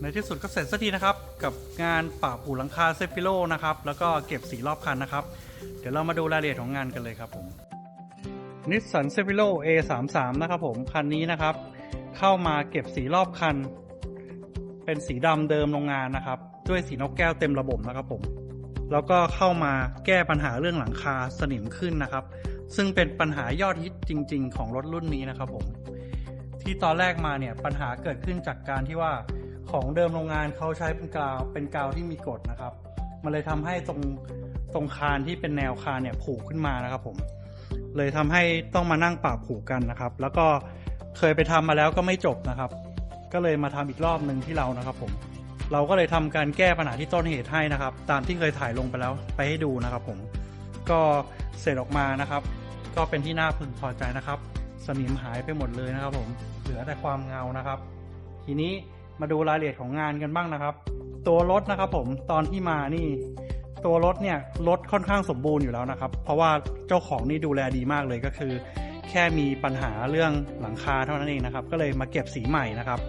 ในที่สุดก็เสร็จสักทีนะครับ กับงานป่าปูหลังคาเซฟิโลนะครับ แล้วก็เก็บสีรอบคันนะครับ เดี๋ยวเรามาดูรายละเอียดของงานกันเลยครับผมนิสสันเซฟิโล A33 นะครับผม คันนี้นะครับ เข้ามาเก็บสีรอบคัน เป็นสีดำเดิมโรงงานนะครับ ด้วยสีนกแก้วเต็มระบบนะครับผม แล้วก็เข้ามาแก้ปัญหาเรื่องหลังคาสนิมขึ้นนะครับ ซึ่งเป็นปัญหายอดฮิตจริง ๆ ของรถรุ่นนี้นะครับผม ที่ตอนแรกมาเนี่ยปัญหาเกิดขึ้นจากการที่ว่า ของเดิมโรงงานเขาใช้เป็นกาวเป็นกาวที่มีกรดนะครับ มันเลยทำให้ตรงตรงคานที่เป็นแนวคานเนี่ยผูกขึ้นมานะครับผม เลยทำให้ต้องมานั่งปาบผูกกันนะครับ แล้วก็เคยไปทำมาแล้วก็ไม่จบนะครับ ก็เลยมาทำอีกรอบหนึ่งที่เรานะครับ ผม เราก็เลยทำการแก้ปัญหาที่ต้นเหตุให้นะครับ ตามที่เคยถ่ายลงไปแล้วไปให้ดูนะครับ ผม ก็เสร็จออกมานะครับ ก็เป็นที่น่าพึงพอใจนะครับ สนิมหายไปหมดเลยนะครับ ผม เหลือแต่ความเงานะครับ ทีนี้ มาดูรายละเอียดของงานกันบ้างนะครับ ตัวรถนะครับผมตอนที่มานี่ ตัวรถเนี่ยรถค่อนข้างสมบูรณ์อยู่แล้วนะครับ เพราะว่าเจ้าของนี่ดูแลดีมากเลยก็คือ แค่มีปัญหาเรื่องหลังคาเท่านั้นเองนะครับ ก็เลยมาเก็บสีใหม่นะครับ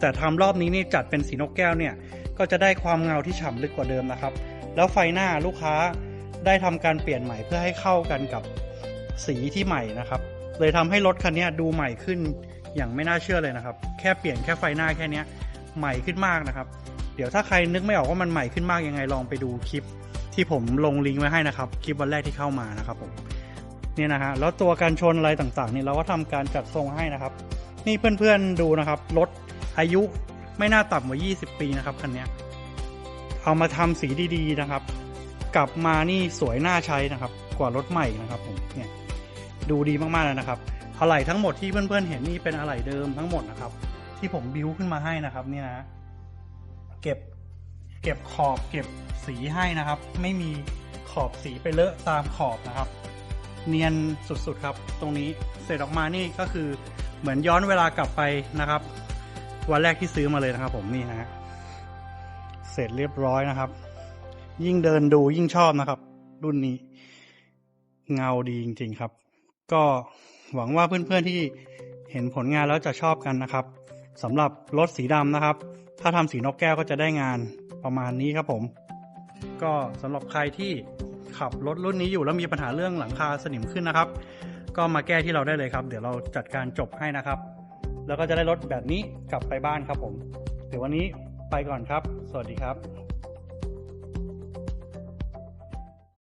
แต่ทำรอบนี้นี่จัดเป็นสีนกแก้วเนี่ยก็จะได้ความเงาที่ฉ่ำลึกกว่าเดิมนะครับ แล้วไฟหน้าลูกค้าได้ทำการเปลี่ยนใหม่เพื่อให้เข้ากันกับสีที่ใหม่นะครับ เลยทำให้รถคันนี้ดูใหม่ขึ้น อย่างไม่น่าเชื่อเลยนะครับ แค่เปลี่ยนแค่ไฟหน้าแค่นี้ใหม่ขึ้นมากนะครับ เดี๋ยวถ้าใครนึกไม่ออกว่ามันใหม่ขึ้นมากยังไงลองไปดูคลิปที่ผมลงลิงก์ไว้ให้นะครับคลิปวันแรกที่เข้ามานะครับผมเนี่ยนะฮะแล้วตัวการชนอะไรต่างๆเนี่ยเราก็ทำการจัดทรงให้นะครับ นี่เพื่อนๆดูนะครับรถอายุไม่น่าต่ำกว่า 20 ปีนะครับคันนี้เอามาทำสีดีๆนะครับ กลับมานี่สวยน่าใช้นะครับ กว่ารถใหม่นะครับผมเนี่ยดูดีมากๆเลยนะครับ อะไหล่ทั้งหมดที่เพื่อนๆเห็นนี่เป็นอะไหล่เดิมทั้งหมดนะครับ ที่ผมบิวขึ้นมาให้นะครับเนี่ยนะ เก็บเก็บขอบเก็บสีให้นะครับ ไม่มีขอบสีไปเลอะตามขอบนะครับ เนียนสุดๆครับ ตรงนี้เสร็จออกมานี่ก็คือเหมือนย้อนเวลากลับไปนะครับ วันแรกที่ซื้อมาเลยนะครับผมนี่นะฮะเสร็จเรียบร้อยนะครับ ยิ่งเดินดูยิ่งชอบนะครับ รุ่นนี้เงาดีจริงๆครับ ก็ หวังว่าเพื่อนๆที่เห็นผลงานแล้วจะชอบกันนะครับสำหรับรถสีดำนะครับ ถ้าทำสีนกแก้วก็จะได้งานประมาณนี้ครับผม ก็สำหรับใครที่ขับรถรุ่นนี้อยู่แล้วมีปัญหาเรื่องหลังคาสนิมขึ้นนะครับ ก็มาแก้ที่เราได้เลยครับ เดี๋ยวเราจัดการจบให้นะครับ แล้วก็จะได้รถแบบนี้กลับไปบ้านครับผม เดี๋ยววันนี้ไปก่อนครับ สวัสดีครับ